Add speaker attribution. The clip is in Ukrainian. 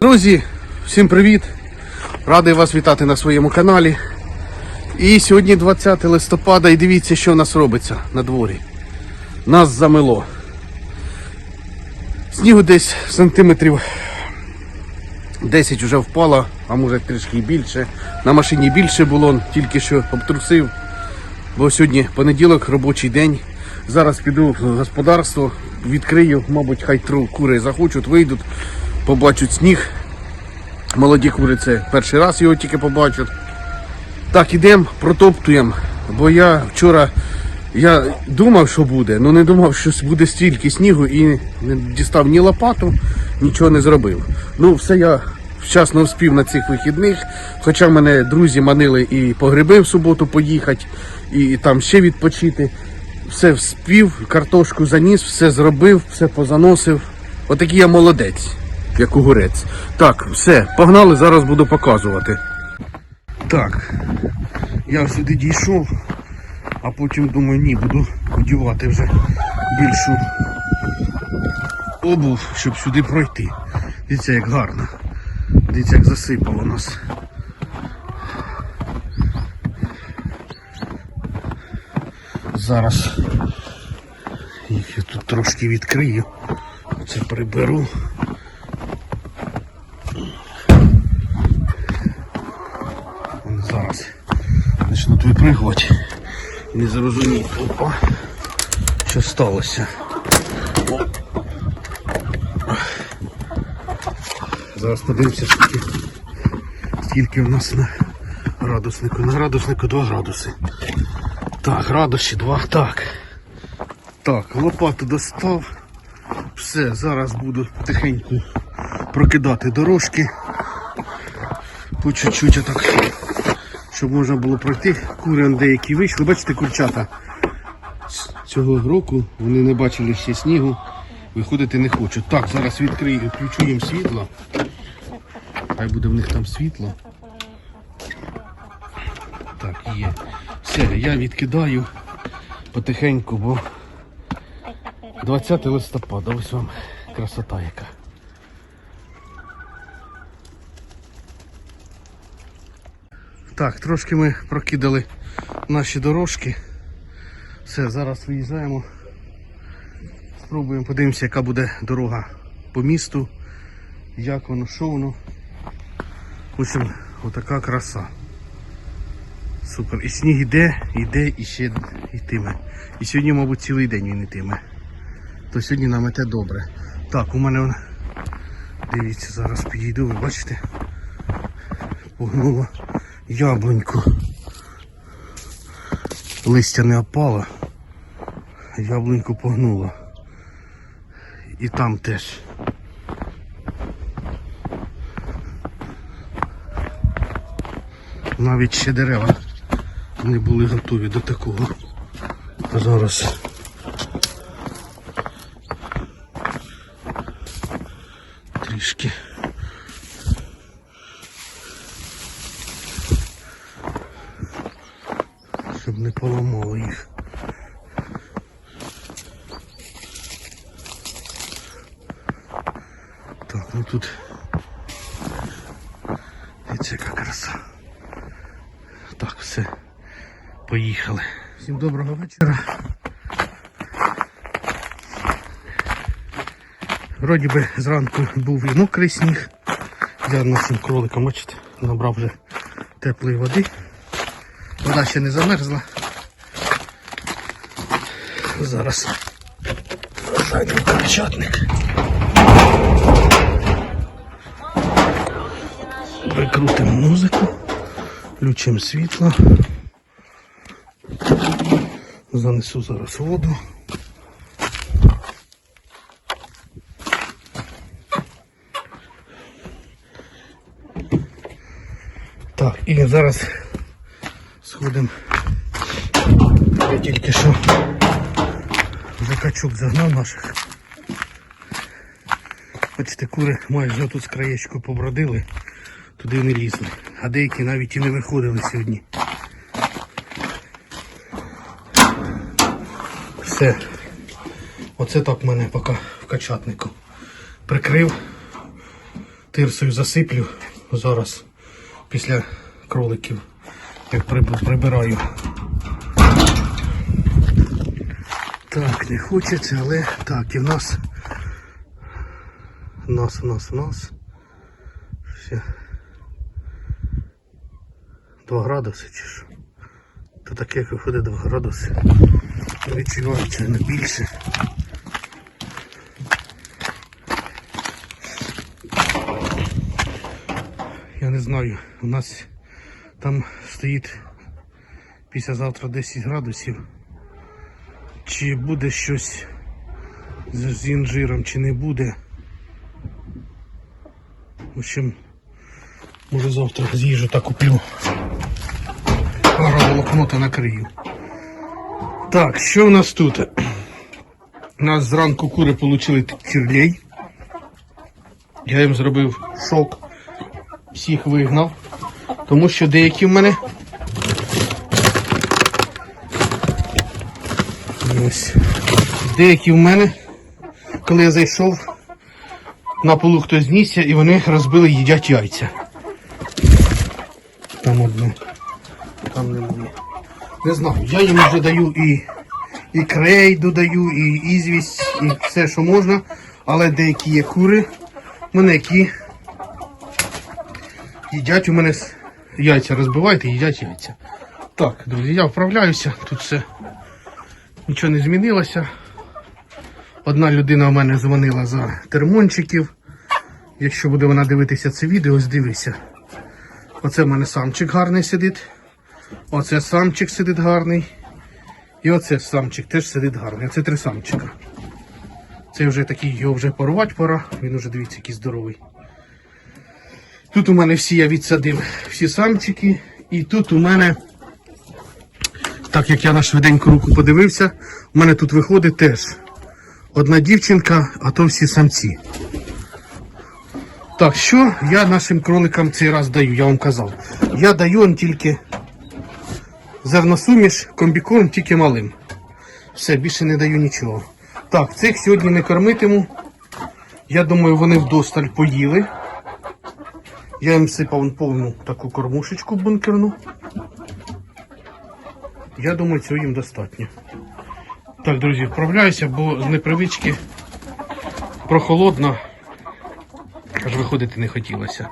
Speaker 1: Друзі, всім привіт! Радий вас вітати на своєму каналі. І сьогодні 20 листопада і дивіться, що в нас робиться на дворі. Нас замело. Снігу десь сантиметрів 10 вже впало, а може трішки більше. На машині більше було, тільки що обтрусив. Бо сьогодні понеділок, робочий день. Зараз піду в господарство, відкрию, мабуть, хай тру кури захочуть, вийдуть, побачать сніг. Молоді кури це перший раз його тільки побачать. Так, ідемо, протоптуємо. Бо я вчора я думав, що буде, але не думав, що буде стільки снігу і не дістав ні лопату, нічого не зробив. Ну, все я вчасно вспів на цих вихідних. Хоча мене друзі манили і по гриби в суботу поїхати, і там ще відпочити. Все вспів, картошку заніс, все зробив, все позаносив. Отакий я молодець, як угорець. Так, все, погнали, зараз буду показувати. Так, я сюди дійшов, а потім думаю, ні, буду одягати вже більшу обув, щоб сюди пройти. Дивіться, як гарно. Дивіться, як засипало нас. Зараз їх я тут трошки відкрию. Це приберу. Вон Зараз випригувати. Не зрозуміють. Опа. Що сталося? О. Зараз подивимося, скільки, скільки в нас на градуснику. На градуснику 2 градуси. Так, градусі 2. Так. Так, лопату достав. Все, зараз буду потихеньку прокидати дорожки. По чуть-чуть отак, щоб можна було пройти. Кури деякі вийшли. Бачите, курчата цього року вони не бачили ще снігу, виходити не хочуть. Так, зараз відкрию, включу їм світло. Хай буде в них там світло. Так, є. Все, я відкидаю потихеньку, бо 20 листопада, ось вам красота яка. Так, трошки ми прокидали наші дорожки. Все, зараз виїжджаємо. Спробуємо подивимося, яка буде дорога по місту, як воно, що воно. В общем, отака краса. Супер. І сніг іде, іде і ще йтиме. І сьогодні, мабуть, цілий день він йтиме. То сьогодні намете добре. Так, у мене вона. Дивіться, зараз підійду, ви бачите? Погнула яблуньку. Листя не опало. Яблуньку погнуло. І там теж. Навіть ще дерева не були готові до такого. А зараз трішки. Щоб не поламало їх. Так, ну тут дивіться, яка краса. Так, все. Поїхали. Всім доброго вечора. Вроді би зранку був і мокрий сніг. Я нашим кроликам, бачите, набрав вже теплої води. Вода ще не замерзла. Зараз зайдемо перчатник. Прикрутимо музику, включимо світло. Занесу зараз воду. Так, і зараз сходимо. Я тільки що вже загнав наших. Бачите, кури майже тут з краєчку побродили, туди не лізли. А деякі навіть і не виходили сьогодні. Все. Оце так в мене поки в качатнику. Прикрив. тирсою засиплю зараз після кроликів, як прибираю. Так, не хочеться, але так, і в нас. У нас, у нас. Ще. 2 градуси чи що? То таке, як виходить 2 градуси. Відчувається не більше. Я не знаю, у нас там стоїть післязавтра 10 градусів. Чи буде щось з, інжиром, чи не буде. В общем, може завтра з'їжджу та куплю. Агроволокно та накрию. Так, що в нас тут? У нас зранку кури отримали тірлей. Я їм зробив шок. Всіх вигнав. Тому що деякі в мене. Ось. Деякі в мене, коли я зайшов, на полу хтось знісся і вони розбили їдять яйця. Там одне. Там немає. Не знаю, я їм вже даю і, і крейду даю, і ізвість, і все, що можна. Але деякі є кури, мене які їдять у мене яйця розбивають і їдять яйця. Так, друзі, я вправляюся, тут все нічого не змінилося. Одна людина в мене дзвонила за термончиків. Якщо буде вона дивитися це відео, ось дивися. Оце в мене самчик гарний сидить. Оце самчик сидить гарний. І оце самчик теж сидить гарний. Оце три самчика. Це вже такий, його вже порвати пора. Він уже дивіться, який здоровий. Тут у мене всі я відсадив всі самчики. І тут у мене, так як я на швиденьку руку подивився, у мене тут виходить теж одна дівчинка, а то всі самці. Так, що я нашим кроликам цей раз даю, я вам казав. Я даю їм тільки зерносуміш, комбікорм тільки малим. Все, більше не даю нічого. Так, цих сьогодні не кормитиму. Я думаю, вони вдосталь поїли. Я їм сипав повну таку кормушечку бункерну. Я думаю, цього їм достатньо. Так, друзі, вправляюся, бо з непривички прохолодно. Аж виходити не хотілося.